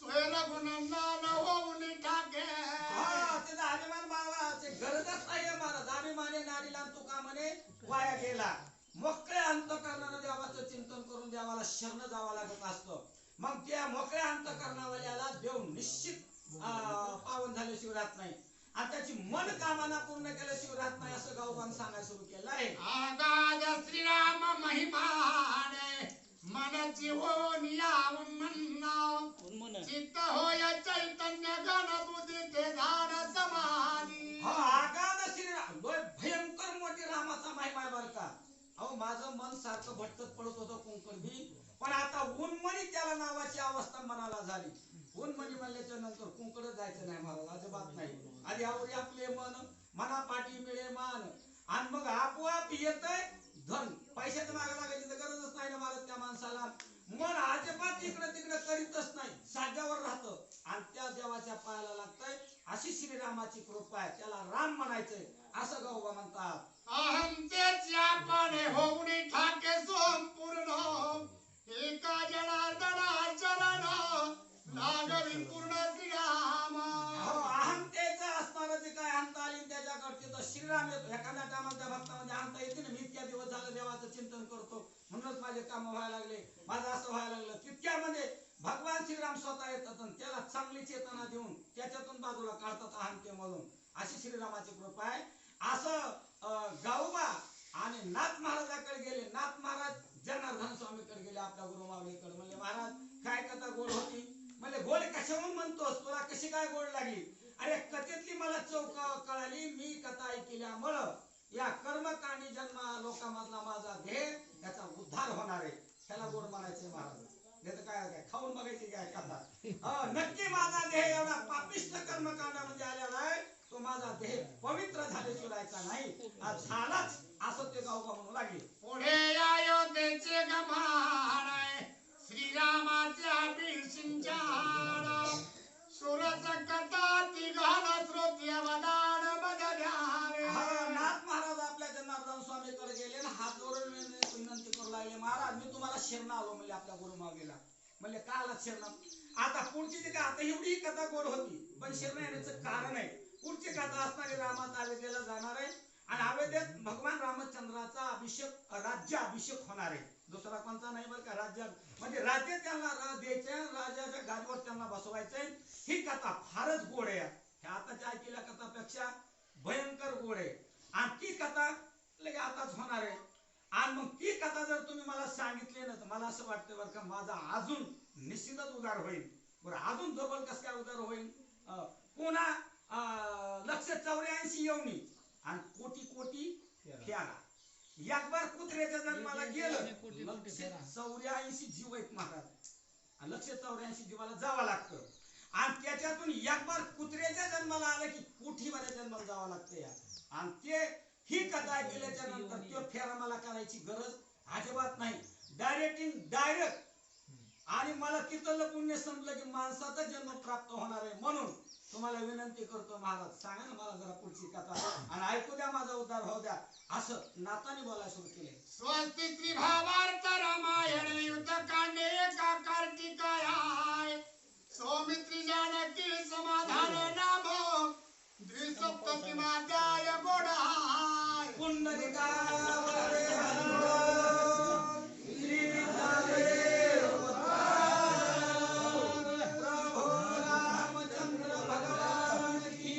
सोय रघुनंदन होऊन ठाके हा, त्याचा अभिमान बाळगायची गरजच नाहीये महाराज अभिमाने नारीला तुका म्हणे? वाया गेला. मोकळ्या अंतकरणानं देवाचं चिंतन करून देवाला शरण जावं लागत असतं. मग त्या मोकळ्या अंतकरणावाल्याला देव निश्चित पावन झाल्याशिवाय राहत नाही. आणि त्याची मन कामना पूर्ण केल्याशिवाय राहत नाही असं गावबान सांगायला सुरू केलं आहे. श्रीराम महिमाने मनची होऊन यावं म्हणा. चित्त होय चैतन्य गण बुद्धी ते झाड समानी हा आगाध श्रीराम लय भयंकर मोठी रामाचा महिमा बरं का अहो माझं मन सारखं भटकत पडत होतं कुंकड भी पण आता उन्मणी त्याला नावाची अवस्था मनाला झाली. उन्मणी म्हणल्याच्या नंतर कुंकड जायचं नाही महाराज अजिबात नाही. आधी आवडी आपले मन मनापाठी मिळे मान. आणि मग आपोआप येतय धन. पैशाच्या मागे लागायची तर गरजच नाही ना महाराज त्या माणसाला. मन अजिबात इकडे तिकडे करीतच नाही. श्रीरामाची कृपा आहे. त्याला राम म्हणायचंय. असं गौबा म्हणतात. होऊन ठाके संपूर्ण एका जनार्दना चरण. लागवी पूर्ण श्रीरामा. अहो, अहंतेचं असणारं जे काय अहंता आली त्याच्याकडचे तर श्रीराम येतो. एखाद्या त्या भक्तामध्ये येते ना. मी इतक्या दिवस झालं देवाचं चिंतन करतो. म्हणूनच माझे काम व्हायला लागले. माझं असं व्हायला लागलं. तितक्यामध्ये भगवान श्रीराम स्वतः येतात आणि त्याला चांगली चेतना देऊन त्याच्यातून बाजूला काढतात अहंतेमधून अशी श्रीरामाची कृपा आहे. असं गाऊबा आणि नाथ महाराजाकडे गेले. नाथ महाराज जनार्दन स्वामीकडे गेले आपल्या गुरु म्हणले महाराज काय कथा गोड होती? म्हणजे गोड कशाहून म्हणतोस? तुला कशी काय गोड लागली? अरे कथेतली मला चौक कळाली. मी कथा ऐकल्यामुळं या कर्मकांडी जन्म लोकांमधला माझा ध्येय याचा उद्धार होणार आहे त्याला गोड म्हणायचे महाराज नाही तर काय काय खाऊन बघायची काय कथा अं, ध्येय एवढा पापिष्ट कर्मकांडामध्ये आलेला आहे तो माझा ध्येय पवित्र झाल्याशिवाय राहायचा नाही. झालाच असं ते म्हणू लागले. पुढे अयोध्येचे सुरच कथा तिघान बदल्यावे. नाथ महाराज आपल्या जनार्दन स्वामीकडे गेले आणि हात जोडून विन- विनंती करू लागले महाराज मी तुम्हाला शरण आलो म्हणजे आपल्या गुरुमाऊलीला म्हणजे का आला शरण आता पुढची जी आता एवढी कथा गोड होती पण शरण येण्याचं कारण आहे. पुढची कथा असणारी रामाचा अयोध्येला जाणार आहे आणि अयोध्येत भगवान रामचंद्राचा अभिषेक राज्य अभिषेक होणार आहे. दुसरा कोणता नाही बरं का राज्य? म्हणजे राज्य त्यांना राज द्यायचे राजाच्या गादीवर त्यांना बसवायचंय ही कथा फारच गोड आहे. ह्या आताच्या ऐकलेल्या कथापेक्षा भयंकर गोड आहे. आणि ती कथा लगे आताच होणार आहे. आणि मग ती कथा जर तुम्ही मला सांगितली ना तर मला असं वाटतं बरं का माझा अजून निश्चितच उदार होईल. बरं अजून डबल कसं काय उदार होईल? पुन्हा लक्ष चौऱ्याऐंशी येऊनी आणि कोटी कोटी फेरा. एक बार कुत्र्याच्या जन्माला गेलं लक्ष चौऱ्याऐंशी जीव आहेत महाराज. आणि लक्ष चौऱ्याऐंशी जीवाला जावं लागतं. आणि त्याच्यातून एक बार कुत्र्याच्या जन्माला आलं की कोठीवाल्या जन्माला जावं लागतं या. आणि ते ही केल्याच्यानंतर तो फेरा मला करायची गरज अजिबात नाही. डायरेक्ट इन डायरेक्ट आणि मला तिथलं पुण्य समजलं की माणसाचा जन्म प्राप्त होणार आहे म्हणून तुम्हाला विनंती करतो महाराज सांगा ना मला जरा पुढची कथा आणि ऐकू द्या माझा उद्धार हो द्या. असं नाताने बोलायला सुरू केले. स्वस्ति